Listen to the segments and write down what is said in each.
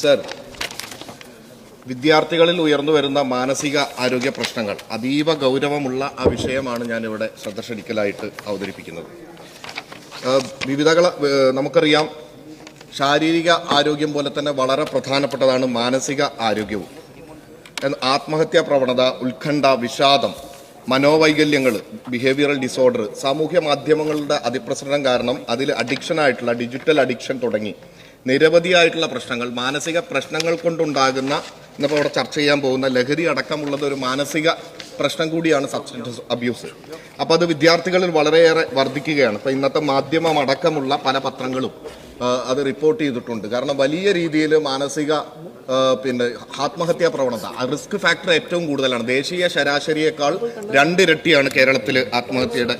Sir വിദ്യാർത്ഥികളിൽ ഉയർന്നു വരുന്ന മാനസിക ആരോഗ്യ പ്രശ്നങ്ങൾ അതീവ ഗൗരവമുള്ള ആ വിഷയമാണ് ഞാനിവിടെ ശ്രദ്ധ ക്ഷണിക്കലായിട്ട് അവതരിപ്പിക്കുന്നത് വിവിധകൾ നമുക്കറിയാം ശാരീരിക ആരോഗ്യം പോലെ തന്നെ വളരെ പ്രധാനപ്പെട്ടതാണ് മാനസിക ആരോഗ്യവും. ആത്മഹത്യാ പ്രവണത ഉത്കണ്ഠ വിഷാദം മനോവൈകല്യങ്ങൾ ബിഹേവിയറൽ ഡിസോർഡർ സാമൂഹ്യ മാധ്യമങ്ങളുടെ അതിപ്രസരണം കാരണം അതിൽ അഡിക്ഷൻ ആയിട്ടുള്ള ഡിജിറ്റൽ അഡിക്ഷൻ തുടങ്ങി. നിരവധിയായിട്ടുള്ള പ്രശ്നങ്ങൾ മാനസിക പ്രശ്നങ്ങൾ കൊണ്ടുണ്ടാകുന്ന ഇന്നിപ്പോൾ ഇവിടെ ചർച്ച ചെയ്യാൻ പോകുന്ന ലഹരി അടക്കമുള്ളത് ഒരു മാനസിക പ്രശ്നം കൂടിയാണ് സബ്സ്റ്റൻസ് അബ്യൂസ് അപ്പോൾ അത് വിദ്യാർത്ഥികളിൽ വളരെയേറെ വർദ്ധിക്കുകയാണ്. ഇപ്പോൾ ഇന്നത്തെ മാധ്യമം അടക്കമുള്ള പല പത്രങ്ങളും അത് റിപ്പോർട്ട് ചെയ്തിട്ടുണ്ട്. കാരണം വലിയ രീതിയിൽ മാനസിക പിന്നെ ആത്മഹത്യാ പ്രവണത. റിസ്ക് ഫാക്ടർ ഏറ്റവും കൂടുതലാണ്. ദേശീയ ശരാശരിയേക്കാൾ രണ്ടിരട്ടിയാണ് കേരളത്തിൽ ആത്മഹത്യയുടെ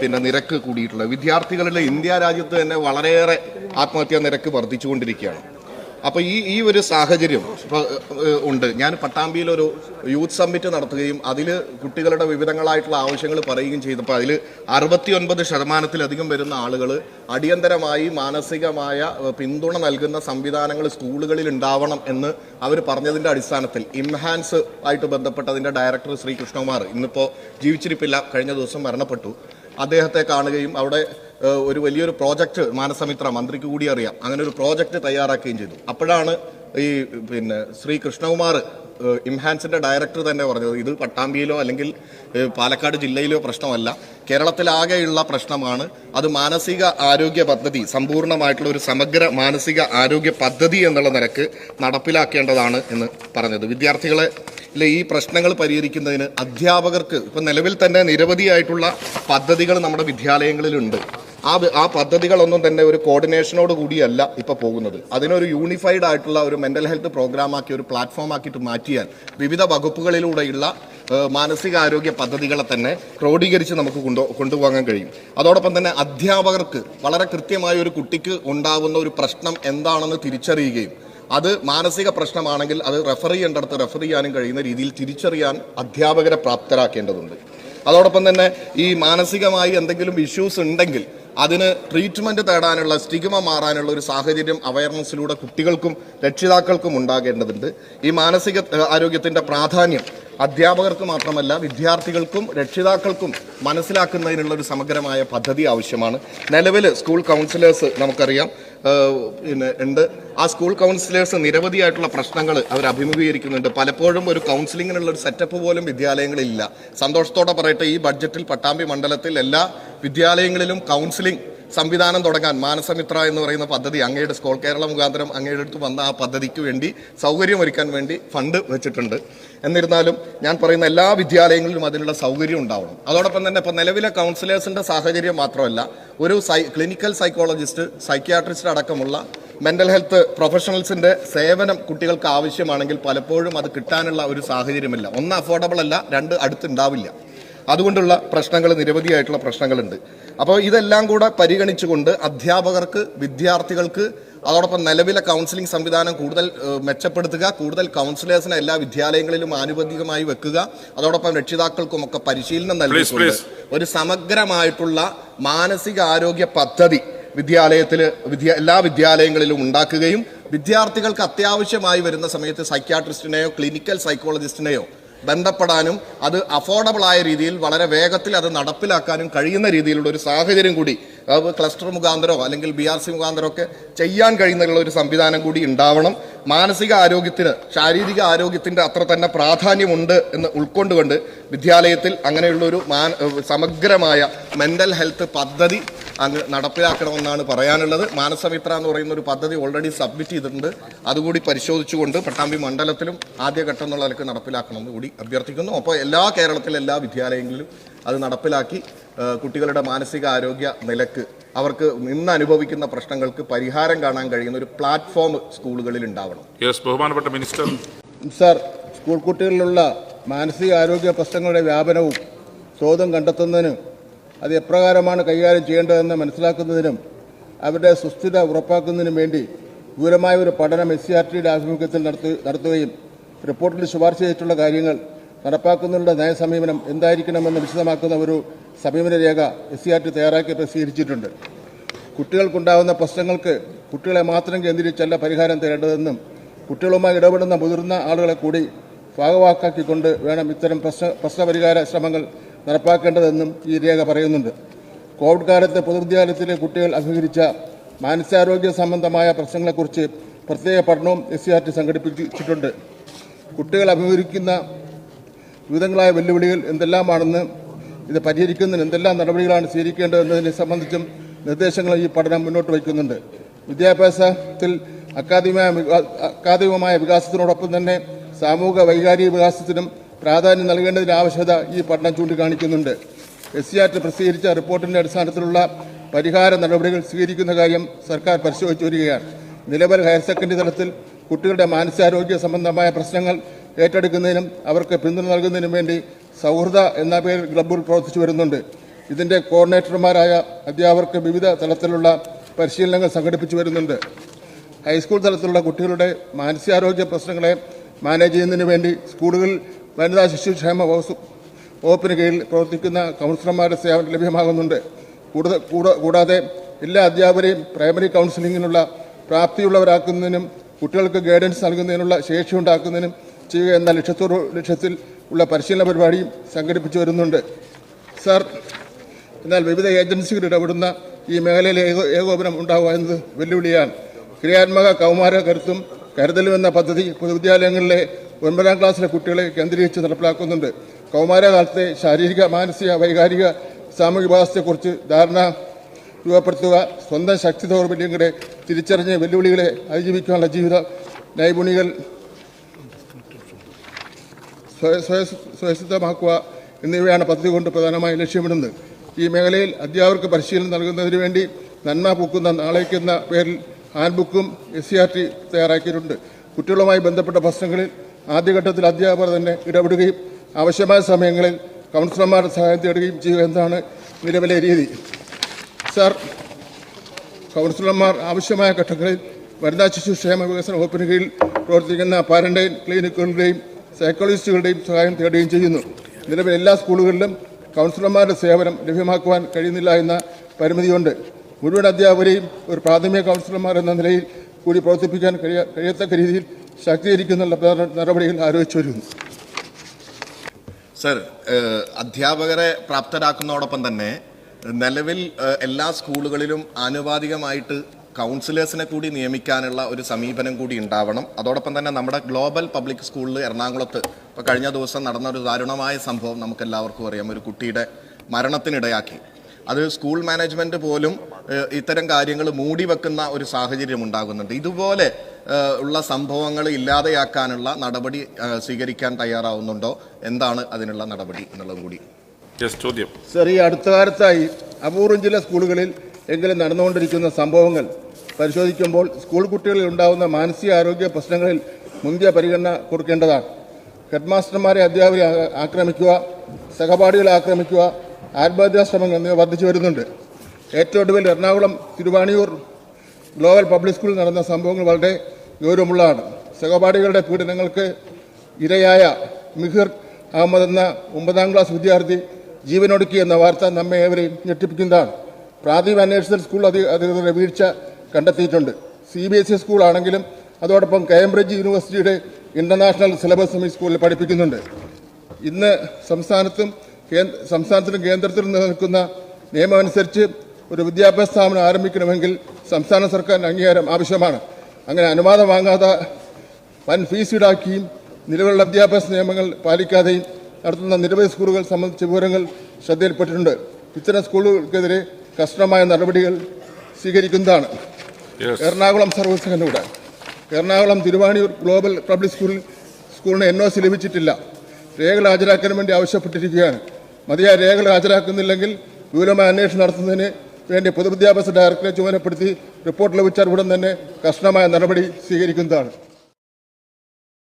പിന്നെ നിരക്ക് കൂടിയിട്ടുള്ളത്. വിദ്യാർത്ഥികളുടെ ഇന്ത്യ രാജ്യത്ത് തന്നെ വളരെയേറെ ആത്മഹത്യാ നിരക്ക് വർദ്ധിച്ചുകൊണ്ടിരിക്കുകയാണ്. അപ്പോൾ ഈ ഈ ഒരു സാഹചര്യം ഉണ്ട്. ഞാൻ പട്ടാമ്പിയിൽ ഒരു യൂത്ത് സമ്മിറ്റ് നടത്തുകയും അതിൽ കുട്ടികളുടെ വിവിധങ്ങളായിട്ടുള്ള ആവശ്യങ്ങൾ പറയുകയും ചെയ്തപ്പോൾ അതിൽ അറുപത്തിയൊൻപത് ശതമാനത്തിലധികം വരുന്ന ആളുകൾ അടിയന്തരമായി മാനസികമായ പിന്തുണ നൽകുന്ന സംവിധാനങ്ങൾ സ്കൂളുകളിൽ ഉണ്ടാവണം എന്ന് അവർ പറഞ്ഞതിന്റെ അടിസ്ഥാനത്തിൽ ഇൻഹാൻസ് ആയിട്ട് ബന്ധപ്പെട്ട അതിന്റെ ഡയറക്ടർ ശ്രീ കൃഷ്ണകുമാർ ഇന്നിപ്പോൾ ജീവിച്ചിരിപ്പില്ല. കഴിഞ്ഞ ദിവസം മരണപ്പെട്ടു. അദ്ദേഹത്തെ കാണുകയും അവിടെ ഒരു വലിയൊരു പ്രോജക്റ്റ് മാനസമിത്ര മന്ത്രിക്ക് കൂടി അറിയാം. അങ്ങനെ ഒരു പ്രോജക്റ്റ് തയ്യാറാക്കുകയും ചെയ്തു. അപ്പോഴാണ് ഈ പിന്നെ ശ്രീ കൃഷ്ണകുമാർ ഇംഹാൻസിന്റെ ഡയറക്ടർ തന്നെ പറഞ്ഞത് ഇത് പട്ടാമ്പിയിലോ അല്ലെങ്കിൽ പാലക്കാട് ജില്ലയിലോ പ്രശ്നമല്ല. കേരളത്തിലാകെയുള്ള പ്രശ്നമാണ് അത് മാനസിക ആരോഗ്യ പദ്ധതി സമ്പൂർണമായിട്ടുള്ള ഒരു സമഗ്ര മാനസിക ആരോഗ്യ പദ്ധതി എന്നുള്ള നിലയ്ക്ക് നടപ്പിലാക്കേണ്ടതാണ് എന്ന് പറഞ്ഞത്. വിദ്യാർത്ഥികളെ ഈ പ്രശ്നങ്ങൾ പരിഹരിക്കുന്നതിന് അധ്യാപകർക്ക് ഇപ്പം നിലവിൽ തന്നെ നിരവധിയായിട്ടുള്ള പദ്ധതികൾ നമ്മുടെ വിദ്യാലയങ്ങളിലുണ്ട്. ആ ആ പദ്ധതികളൊന്നും തന്നെ ഒരു കോർഡിനേഷനോട് കൂടിയല്ല ഇപ്പൊ പോകുന്നത്. അതിനൊരു യൂണിഫൈഡ് ആയിട്ടുള്ള ഒരു മെന്റൽ ഹെൽത്ത് പ്രോഗ്രാം ആക്കി ഒരു പ്ലാറ്റ്ഫോം ആക്കിയിട്ട് മാറ്റിയാൽ വിവിധ വകുപ്പുകളിലൂടെയുള്ള മാനസികാരോഗ്യ പദ്ധതികളെ തന്നെ ക്രോഡീകരിച്ച് നമുക്ക് കൊണ്ടു കൊണ്ടുപോകാൻ കഴിയും. അതോടൊപ്പം തന്നെ അധ്യാപകർക്ക് വളരെ കൃത്യമായ ഒരു കുട്ടിക്ക് ഉണ്ടാകുന്ന ഒരു പ്രശ്നം എന്താണെന്ന് തിരിച്ചറിയുകയും അത് മാനസിക പ്രശ്നമാണെങ്കിൽ അത് റെഫർ ചെയ്യേണ്ടടുത്ത് റെഫർ ചെയ്യാനും കഴിയുന്ന രീതിയിൽ തിരിച്ചറിയാൻ അധ്യാപകരെ പ്രാപ്തരാക്കേണ്ടതുണ്ട്. അതോടൊപ്പം തന്നെ ഈ മാനസികമായി എന്തെങ്കിലും ഇഷ്യൂസ് ഉണ്ടെങ്കിൽ അതിന് ട്രീറ്റ്മെന്റ് തേടാനുള്ള സ്റ്റിഗ്മ മാറാനുള്ള ഒരു സാഹചര്യം അവയർനെസ്സിലൂടെ കുട്ടികൾക്കും രക്ഷിതാക്കൾക്കും ഉണ്ടാകേണ്ടതുണ്ട്. ഈ മാനസിക ആരോഗ്യത്തിന്റെ പ്രാധാന്യം അധ്യാപകർക്ക് മാത്രമല്ല വിദ്യാർത്ഥികൾക്കും രക്ഷിതാക്കൾക്കും മനസ്സിലാക്കുന്നതിനുള്ള ഒരു സമഗ്രമായ പദ്ധതി ആവശ്യമാണ്. നിലവിൽ സ്കൂൾ കൗൺസിലേഴ്സ് നമുക്കറിയാം പിന്നെ ഉണ്ട്. ആ സ്കൂൾ കൗൺസിലേഴ്സ് നിരവധിയായിട്ടുള്ള പ്രശ്നങ്ങൾ അവർ അഭിമുഖീകരിക്കുന്നുണ്ട്. പലപ്പോഴും ഒരു കൗൺസിലിങ്ങിനുള്ള ഒരു സെറ്റപ്പ് പോലും വിദ്യാലയങ്ങളിലില്ല സന്തോഷത്തോടെ പറയട്ടെ ഈ ബഡ്ജറ്റിൽ പട്ടാമ്പി മണ്ഡലത്തിൽ എല്ലാ വിദ്യാലയങ്ങളിലും കൗൺസിലിംഗ് സംവിധാനം തുടങ്ങാൻ മാനസമിത്ര എന്ന് പറയുന്ന പദ്ധതി അങ്ങയുടെ സ്കോൾ കേരള മുഖാന്തരം അങ്ങയുടെ അടുത്ത് വന്ന ആ പദ്ധതിക്ക് വേണ്ടി സൗകര്യമൊരുക്കാൻ വേണ്ടി ഫണ്ട് വെച്ചിട്ടുണ്ട്. എന്നിരുന്നാലും ഞാൻ പറയുന്ന എല്ലാ വിദ്യാലയങ്ങളിലും അതിനുള്ള സൗകര്യം ഉണ്ടാവണം. അതോടൊപ്പം തന്നെ ഇപ്പം നിലവിലെ കൗൺസിലേഴ്സിന്റെ സാഹചര്യം മാത്രമല്ല ഒരു സൈ ക്ലിനിക്കൽ സൈക്കോളജിസ്റ്റ് സൈക്യാട്രിസ്റ്റ് അടക്കമുള്ള മെന്റൽ ഹെൽത്ത് പ്രൊഫഷണൽസിന്റെ സേവനം കുട്ടികൾക്ക് ആവശ്യമാണെങ്കിൽ പലപ്പോഴും അത് കിട്ടാനുള്ള ഒരു സാഹചര്യമില്ല. ഒന്ന് അഫോർഡബിൾ അല്ല രണ്ട് അടുത്തുണ്ടാവില്ല. അതുകൊണ്ടുള്ള പ്രശ്നങ്ങൾ നിരവധിയായിട്ടുള്ള പ്രശ്നങ്ങളുണ്ട്. അപ്പോൾ ഇതെല്ലാം കൂടെ പരിഗണിച്ചുകൊണ്ട് അധ്യാപകർക്ക് വിദ്യാർത്ഥികൾക്ക് അതോടൊപ്പം നിലവിലെ കൗൺസിലിംഗ് സംവിധാനം കൂടുതൽ മെച്ചപ്പെടുത്തുക കൂടുതൽ കൗൺസിലേഴ്സിനെ എല്ലാ വിദ്യാലയങ്ങളിലും ആനുപാതികമായി വെക്കുക അതോടൊപ്പം രക്ഷിതാക്കൾക്കും ഒക്കെ പരിശീലനം നൽകി ഒരു സമഗ്രമായിട്ടുള്ള മാനസികാരോഗ്യ പദ്ധതി വിദ്യാലയത്തിൽ വിദ്യ എല്ലാ വിദ്യാലയങ്ങളിലും ഉണ്ടാക്കുകയും വിദ്യാർത്ഥികൾക്ക് അത്യാവശ്യമായി വരുന്ന സമയത്ത് സൈക്യാട്രിസ്റ്റിനെയോ ക്ലിനിക്കൽ സൈക്കോളജിസ്റ്റിനെയോ ബന്ധപ്പെടാനും അത് അഫോർഡബിളായ രീതിയിൽ വളരെ വേഗത്തിൽ അത് നടപ്പിലാക്കാനും കഴിയുന്ന രീതിയിലുള്ള ഒരു സാഹചര്യം കൂടി അത് ക്ലസ്റ്റർ മുഖാന്തരമോ അല്ലെങ്കിൽ ബി ആർ സി മുഖാന്തരമോ ഒക്കെ ചെയ്യാൻ കഴിയുന്നുള്ള ഒരു സംവിധാനം കൂടി ഉണ്ടാവണം. മാനസിക ആരോഗ്യത്തിന് ശാരീരിക ആരോഗ്യത്തിന്റെ അത്ര തന്നെ പ്രാധാന്യമുണ്ട് എന്ന് ഉൾക്കൊണ്ടുകൊണ്ട് വിദ്യാലയത്തിൽ അങ്ങനെയുള്ള ഒരു സമഗ്രമായ മെന്റൽ ഹെൽത്ത് പദ്ധതി അങ്ങ് നടപ്പിലാക്കണമെന്നാണ് പറയാനുള്ളത്. മാനസമിത്ര എന്ന് പറയുന്ന ഒരു പദ്ധതി ഓൾറെഡി സബ്മിറ്റ് ചെയ്തിട്ടുണ്ട്. അതുകൂടി പരിശോധിച്ചുകൊണ്ട് പട്ടാമ്പി മണ്ഡലത്തിലും ആദ്യഘട്ടം എന്നുള്ള നിലയ്ക്ക് നടപ്പിലാക്കണമെന്ന് കൂടി അഭ്യർത്ഥിക്കുന്നു. അപ്പോൾ എല്ലാ കേരളത്തിലെ എല്ലാ വിദ്യാലയങ്ങളിലും അത് നടപ്പിലാക്കി കുട്ടികളുടെ മാനസിക ആരോഗ്യ നിലയ്ക്ക് അവർക്ക് നിന്ന് അനുഭവിക്കുന്ന പ്രശ്നങ്ങൾക്ക് പരിഹാരം കാണാൻ കഴിയുന്ന ഒരു പ്ലാറ്റ്ഫോം സ്കൂളുകളിൽ ഉണ്ടാവണം. ബഹുമാനപ്പെട്ട മിനിസ്റ്റർ. സർ സ്കൂൾ കുട്ടികളിലുള്ള മാനസിക ആരോഗ്യ പ്രശ്നങ്ങളുടെ വ്യാപനവും തോതും കണ്ടെത്തുന്നതിനും അത് എപ്രകാരമാണ് കൈകാര്യം ചെയ്യേണ്ടതെന്ന് മനസ്സിലാക്കുന്നതിനും അവരുടെ സുസ്ഥിര ഉറപ്പാക്കുന്നതിനും വേണ്ടി വിപുലമായ ഒരു പഠനം എസ് സി ആർ ടിയുടെ ആഭിമുഖ്യത്തിൽ നടത്തു നടത്തുകയും റിപ്പോർട്ടിൽ ശുപാർശ ചെയ്തിട്ടുള്ള കാര്യങ്ങൾ നടപ്പാക്കുന്നതിനുള്ള നയസമീപനം എന്തായിരിക്കണമെന്ന് വിശദമാക്കുന്ന ഒരു സമീപന രേഖ എസ് സി ആർ ടി തയ്യാറാക്കി പ്രസിദ്ധീകരിച്ചിട്ടുണ്ട്. കുട്ടികൾക്കുണ്ടാകുന്ന പ്രശ്നങ്ങൾക്ക് കുട്ടികളെ മാത്രം കേന്ദ്രീകരിച്ചല്ല പരിഹാരം തേടേണ്ടതെന്നും കുട്ടികളുമായി ഇടപെടുന്ന മുതിർന്ന ആളുകളെ കൂടി ഭാഗവാക്കാക്കിക്കൊണ്ട് വേണം ഇത്തരം പ്രശ്ന പ്രശ്നപരിഹാര ശ്രമങ്ങൾ നടപ്പാക്കേണ്ടതെന്നും ഈ രേഖ പറയുന്നുണ്ട്. കോവിഡ് കാലത്ത് പൊതുവിദ്യാലയത്തിലെ കുട്ടികൾ അഭിമുഖീകരിച്ച മാനസികാരോഗ്യ സംബന്ധമായ പ്രശ്നങ്ങളെക്കുറിച്ച് പ്രത്യേക പഠനവും എസ് സി ആർ ടി സംഘടിപ്പിച്ചിട്ടുണ്ട്. കുട്ടികൾ അഭിമുഖീകരിക്കുന്ന വിവിധങ്ങളായ വെല്ലുവിളികൾ എന്തെല്ലാമാണെന്ന് ഇത് പരിഹരിക്കുന്നതിന് എന്തെല്ലാം നടപടികളാണ് സ്വീകരിക്കേണ്ടതെന്നതിനെ സംബന്ധിച്ചും നിർദ്ദേശങ്ങൾ ഈ പഠനം മുന്നോട്ട് വയ്ക്കുന്നുണ്ട്. വിദ്യാഭ്യാസത്തിൽ അക്കാദമികമായ വികാ- അക്കാദമികമായ വികാസത്തിനോടൊപ്പം തന്നെ സാമൂഹിക വൈകാരിക വികാസത്തിനും പ്രാധാന്യം നൽകേണ്ടതിന് ആവശ്യകത ഈ പഠനം ചൂണ്ടിക്കാണിക്കുന്നുണ്ട്. എസ് സി ആർ ടി പ്രസിദ്ധീകരിച്ച റിപ്പോർട്ടിന്റെ അടിസ്ഥാനത്തിലുള്ള പരിഹാര നടപടികൾ സ്വീകരിക്കുന്ന കാര്യം സർക്കാർ പരിശോധിച്ചു വരികയാണ്. നിലവിൽ ഹയർ സെക്കൻഡറി തലത്തിൽ കുട്ടികളുടെ മാനസികാരോഗ്യ സംബന്ധമായ പ്രശ്നങ്ങൾ ഏറ്റെടുക്കുന്നതിനും അവർക്ക് പിന്തുണ നൽകുന്നതിനും വേണ്ടി സൗഹൃദ എന്ന പേരിൽ ക്ലബ്ബുകൾ പ്രവർത്തിച്ചു വരുന്നുണ്ട്. ഇതിന്റെ കോർഡിനേറ്റർമാരായ അധ്യാപകർക്ക് വിവിധ തലത്തിലുള്ള പരിശീലനങ്ങൾ സംഘടിപ്പിച്ചു വരുന്നുണ്ട്. ഹൈസ്കൂൾ തലത്തിലുള്ള കുട്ടികളുടെ മാനസികാരോഗ്യ പ്രശ്നങ്ങളെ മാനേജ് ചെയ്യുന്നതിന് വേണ്ടി സ്കൂളുകളിൽ വനിതാ ശിശുക്ഷേമ വകുപ്പ് വകുപ്പിന് കീഴിൽ പ്രവർത്തിക്കുന്ന കൗൺസിലർമാരുടെ സേവനം ലഭ്യമാകുന്നുണ്ട്. കൂടാതെ എല്ലാ അധ്യാപകരെയും പ്രൈമറി കൗൺസിലിങ്ങിനുള്ള പ്രാപ്തിയുള്ളവരാക്കുന്നതിനും കുട്ടികൾക്ക് ഗൈഡൻസ് നൽകുന്നതിനുള്ള ശേഷി ഉണ്ടാക്കുന്നതിനും ചെയ്യുക എന്ന ലക്ഷ്യത്തോട് ലക്ഷ്യത്തിൽ ഉള്ള പരിശീലന പരിപാടിയും സംഘടിപ്പിച്ചു വരുന്നുണ്ട്. സാർ എന്നാൽ വിവിധ ഏജൻസികൾ ഇടപെടുന്ന ഈ മേഖലയിൽ ഏകോ- ഏകോപനം ഉണ്ടാവുക എന്നത് വെല്ലുവിളിയാണ്. ക്രിയാത്മക കൗമാര കരുത്തും കരുതലും എന്ന പദ്ധതി പൊതുവിദ്യാലയങ്ങളിലെ ഒൻപതാം ക്ലാസ്സിലെ കുട്ടികളെ കേന്ദ്രീകരിച്ച് നടപ്പിലാക്കുന്നുണ്ട്. കൗമാരകാലത്തെ ശാരീരിക മാനസിക വൈകാരിക സാമൂഹിക വികാസത്തെക്കുറിച്ച് ധാരണ രൂപപ്പെടുത്തുക സ്വന്തം ശക്തി ദൗർബല്യങ്ങളെ തിരിച്ചറിഞ്ഞ് വെല്ലുവിളികളെ അതിജീവിക്കാനുള്ള ജീവിത നൈപുണികൾ സ്വയസിദ്ധമാക്കുക എന്നിവയാണ് പദ്ധതി കൊണ്ട് പ്രധാനമായി ലക്ഷ്യമിടുന്നത്. ഈ മേഖലയിൽ അധ്യാപകർക്ക് പരിശീലനം നൽകുന്നതിന് വേണ്ടി നന്മ പൂക്കുന്ന നാളേക്കെന്ന പേരിൽ ഹാൻഡ്ബുക്കും എസ് സി ആർ ടി തയ്യാറാക്കിയിട്ടുണ്ട്. കുട്ടികളുമായി ബന്ധപ്പെട്ട പ്രശ്നങ്ങളിൽ ആദ്യഘട്ടത്തിൽ അധ്യാപകർ തന്നെ ഇടപെടുകയും ആവശ്യമായ സമയങ്ങളിൽ കൗൺസിലർമാരുടെ സഹായം തേടുകയും ചെയ്യുക എന്നതാണ് നിലവിലെ രീതി. സാർ കൗൺസിലർമാർ ആവശ്യമായ ഘട്ടങ്ങളിൽ വനിതാ ശിശു ക്ഷേമ വികസന വകുപ്പിന് കീഴിൽ പ്രവർത്തിക്കുന്ന പാരന്റൈൻ ക്ലിനിക്കുകളുടെയും സൈക്കോളജിസ്റ്റുകളുടെയും സഹായം തേടുകയും ചെയ്യുന്നു. നിലവിൽ എല്ലാ സ്കൂളുകളിലും കൗൺസിലർമാരുടെ സേവനം ലഭ്യമാക്കുവാൻ കഴിയുന്നില്ല എന്ന പരിമിതിയുണ്ട്. മുഴുവൻ അധ്യാപകരെയും ഒരു പ്രാഥമിക കൗൺസിലർമാർ എന്ന നിലയിൽ കൂടി പ്രവർത്തിപ്പിക്കാൻ കഴിയ കഴിയത്തക്ക രീതിയിൽ ശാക്തീകരിക്കുന്നുള്ള നടപടികൾ ആലോചിച്ചു വരുന്നു. സർ അധ്യാപകരെ പ്രാപ്തരാക്കുന്നതോടൊപ്പം തന്നെ നിലവിൽ എല്ലാ സ്കൂളുകളിലും ആനുപാതികമായിട്ട് കൗൺസിലേഴ്സിനെ കൂടി നിയമിക്കാനുള്ള ഒരു സമീപനം കൂടി ഉണ്ടാവണം. അതോടൊപ്പം തന്നെ നമ്മുടെ ഗ്ലോബൽ പബ്ലിക് സ്കൂളിൽ എറണാകുളത്ത് ഇപ്പോൾ കഴിഞ്ഞ ദിവസം നടന്ന ഒരു ദാരുണമായ സംഭവം നമുക്ക് എല്ലാവർക്കും അറിയാം. ഒരു കുട്ടിയുടെ മരണത്തിനിടയാക്കി. അത് സ്കൂൾ മാനേജ്മെന്റ് പോലും ഇത്തരം കാര്യങ്ങൾ മൂടി വെക്കുന്ന ഒരു സാഹചര്യം ഉണ്ടാകുന്നുണ്ട്. ഇതുപോലെ ഉള്ള സംഭവങ്ങൾ ഇല്ലാതെയാക്കാനുള്ള നടപടി സ്വീകരിക്കാൻ തയ്യാറാവുന്നുണ്ടോ? എന്താണ് അതിനുള്ള നടപടി എന്നുള്ളത് കൂടി. ചോദ്യം. സർ ഈ അടുത്ത കാലത്തായി അപൂർവം ചില സ്കൂളുകളിൽ എങ്കിലും നടന്നുകൊണ്ടിരിക്കുന്ന സംഭവങ്ങൾ പരിശോധിക്കുമ്പോൾ സ്കൂൾ കുട്ടികളിൽ ഉണ്ടാകുന്ന മാനസിക ആരോഗ്യ പ്രശ്നങ്ങളിൽ മുന്തിയ പരിഗണന കൊടുക്കേണ്ടതാണ്. ഹെഡ്മാസ്റ്റർമാരെ അധ്യാപകരെ ആക്രമിക്കുക സഹപാഠികളെ ആക്രമിക്കുക ആത്മഹത്യാ ശ്രമങ്ങൾ എന്നിവ വർദ്ധിച്ചു വരുന്നുണ്ട്. ഏറ്റവും ഒടുവിൽ എറണാകുളം തിരുവാണിയൂർ ഗ്ലോബൽ പബ്ലിക് സ്കൂളിൽ നടന്ന സംഭവങ്ങൾ വളരെ ഗൗരവമുള്ളതാണ്. സഹപാഠികളുടെ പീഡനങ്ങൾക്ക് ഇരയായ മിഹിർ അഹമ്മദ് എന്ന ഒമ്പതാം ക്ലാസ് വിദ്യാർത്ഥി ജീവനൊടുക്കി എന്ന വാർത്ത നമ്മെ ഏവരെയും ഞെട്ടിപ്പിക്കുന്നതാണ്. പ്രാഥമിക അന്വേഷണത്തിൽ സ്കൂൾ അധി- അധികൃതരുടെ വീഴ്ച കണ്ടെത്തിയിട്ടുണ്ട്. സി ബി എസ് ഇ സ്കൂളാണെങ്കിലും അതോടൊപ്പം കേംബ്രിഡ്ജ് യൂണിവേഴ്സിറ്റിയുടെ ഇന്റർനാഷണൽ സിലബസ് ഈ സ്കൂളിൽ പഠിപ്പിക്കുന്നുണ്ട്. ഇന്ന് സംസ്ഥാനത്തും സംസ്ഥാനത്തിനും കേന്ദ്രത്തിലും നിലനിൽക്കുന്ന നിയമമനുസരിച്ച് ഒരു വിദ്യാഭ്യാസ സ്ഥാപനം ആരംഭിക്കണമെങ്കിൽ സംസ്ഥാന സർക്കാരിന്റെ അംഗീകാരം ആവശ്യമാണ്. അങ്ങനെ അനുവാദം വാങ്ങാതെ വൻ ഫീസ് ഈടാക്കിയും നിലവിലുള്ള വിദ്യാഭ്യാസ നിയമങ്ങൾ പാലിക്കാതെയും നടത്തുന്ന നിരവധി സ്കൂളുകൾ സംബന്ധിച്ച വിവരങ്ങൾ ശ്രദ്ധയിൽപ്പെട്ടിട്ടുണ്ട്. ഇത്തരം സ്കൂളുകൾക്കെതിരെ കർശനമായ നടപടികൾ സ്വീകരിക്കുന്നതാണ്. എറണാകുളം സർവീസ് കൂടെ എറണാകുളം തിരുവാണിയൂർ ഗ്ലോബൽ പബ്ലിക് സ്കൂളിൽ സ്കൂളിന് എൻ ഒ സി ലഭിച്ചിട്ടില്ല. രേഖകൾ ഹാജരാക്കാൻ വേണ്ടി ആവശ്യപ്പെട്ടിരിക്കുകയാണ്. മതിയായ രേഖകൾ ഹാജരാക്കുന്നില്ലെങ്കിൽ വിപുലമായ അന്വേഷണം നടത്തുന്നതിന് വേണ്ടി പൊതുവിദ്യാഭ്യാസ ഡയറക്ടറെ ചുമതലപ്പെടുത്തി റിപ്പോർട്ട് ലഭിച്ചാൽ ഉടൻ തന്നെ കർശനമായ നടപടി സ്വീകരിക്കുന്നതാണ്.